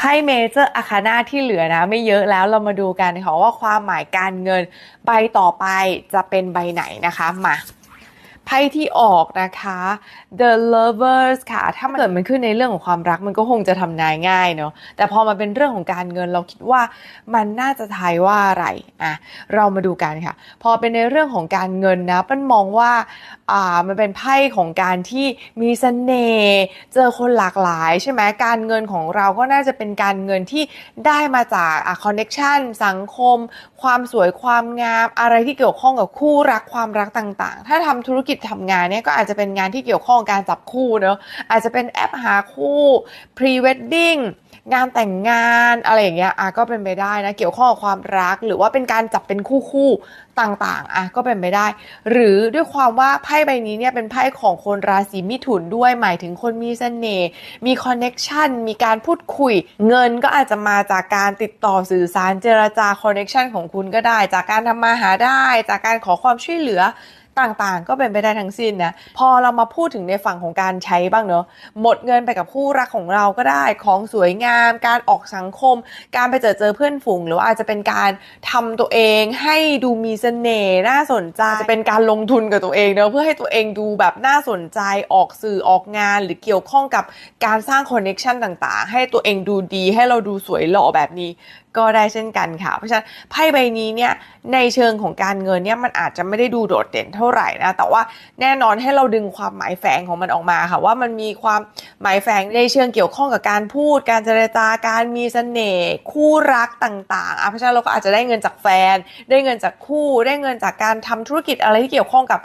ไพ่เมเจอร์อาคาน่าที่เหลือนะ ไม่เยอะแล้วเรามาดูกันค่ะว่าความหมายการเงินใบต่อไปจะเป็นใบไหนนะคะมา ไพ่ที่ออกนะคะ The Lovers ค่ะ ถ้ามันเกิดมันขึ้นในเรื่องของความรักมันก็คงจะทำนายง่ายเนาะแต่พอมาเป็นเรื่องของการเงินเราคิดว่ามันน่าจะทายว่าอะไรอะเรามาดูกันค่ะ พอเป็นในเรื่องของการเงินนะปั้นมองว่าอ่ามันเป็นไพ่ของการที่มีเสน่ห์เจอคนหลากหลายใช่ไหมการเงินของเราก็น่าจะเป็นการเงินที่ได้มาจากอะคอนเน็ชันสังคม ความสวยความงาม อะไรที่เกี่ยวข้องกับคู่รักความรักต่างๆ ถ้าทำธุรกิจทำงานเนี่ยก็อาจจะเป็นงานที่เกี่ยวข้องการจับคู่เนอะอาจจะเป็นแอปหาคู่ pre wedding งานแต่งงานอะไรอย่างเงี้ยอะก็เป็นไปได้นะเกี่ยวข้องกับความรัก หรือว่าเป็นการจับเป็นคู่คู่ต่างๆอะก็เป็นไปได้ หรือด้วยความว่าไพ่ใบนี้เนี่ยเป็นไพ่ของคนราศีมิถุนด้วยหมายถึงคนมีเสน่ห์มีคอนเน็ชันมีการพูดคุย เงินก็อาจจะมาจากการติดต่อสื่อสารเจรจาคอนเน็ชันของคุณก็ได้ จากการทำมาหาได้ จากการขอความช่วยเหลือ ต่างๆ ก็เป็นไปได้ทั้งสิ้นนะ พอเรามาพูดถึงในฝั่งของการใช้บ้างเนอะหมดเงินไปกับคู่รักของเราก็ได้ของสวยงาม การออกสังคม การไปเจอเจอเพื่อนฝูง หรือว่าอาจจะเป็นการทำตัวเองให้ดูมีเสน่ห์น่าสนใจจะเป็นการลงทุนกับตัวเองเนอะเพื่อให้ตัวเองดูแบบน่าสนใจออกสื่อออกงาน หรือเกี่ยวข้องกับการสร้างคอนเน็ชันต่างๆ ให้ตัวเองดูดีให้เราดูสวยหล่อแบบนี้ก็ได้เช่นกันค่ะ เพราะฉะนั้นไพ่ใบนี้เนี่ยในเชิงของการเงินเนี่ยมันอาจจะไม่ได้ดูโดดเด่นเท่าไหร่นะ แต่ว่าแน่นอนให้เราดึงความหมายแฝงของมันออกมาค่ะว่ามันมีความหมายแฝงในเชิงเกี่ยวข้องกับการพูด การเจรจาการมีเสน่ห์คู่รักต่างๆอะเพราะฉะนั้นเราก็อาจจะได้เงินจากแฟน ได้เงินจากคู่ ได้เงินจากการทำธุรกิจอะไรที่เกี่ยวข้องกับ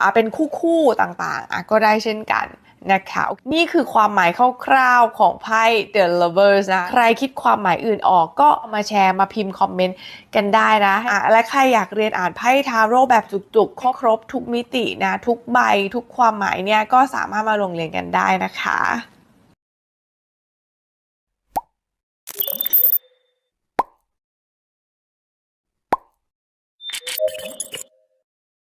อ่าเป็นคู่คู่ต่างๆอะก็ได้เช่นกัน นะคะนี่คือความหมายคร่าวๆของไพ่ The Lovers นะ ใครคิดความหมายอื่นออกก็มาแชร์มาพิมพ์คอมเมนต์กันได้นะะและใครอยากเรียนอ่านไพ่ทาโร่แบบจุกๆข้อครบทุกมิตินะ ทุกใบทุกความหมายเนี่ยก็สามารถมาลงเรียนกันได้นะคะ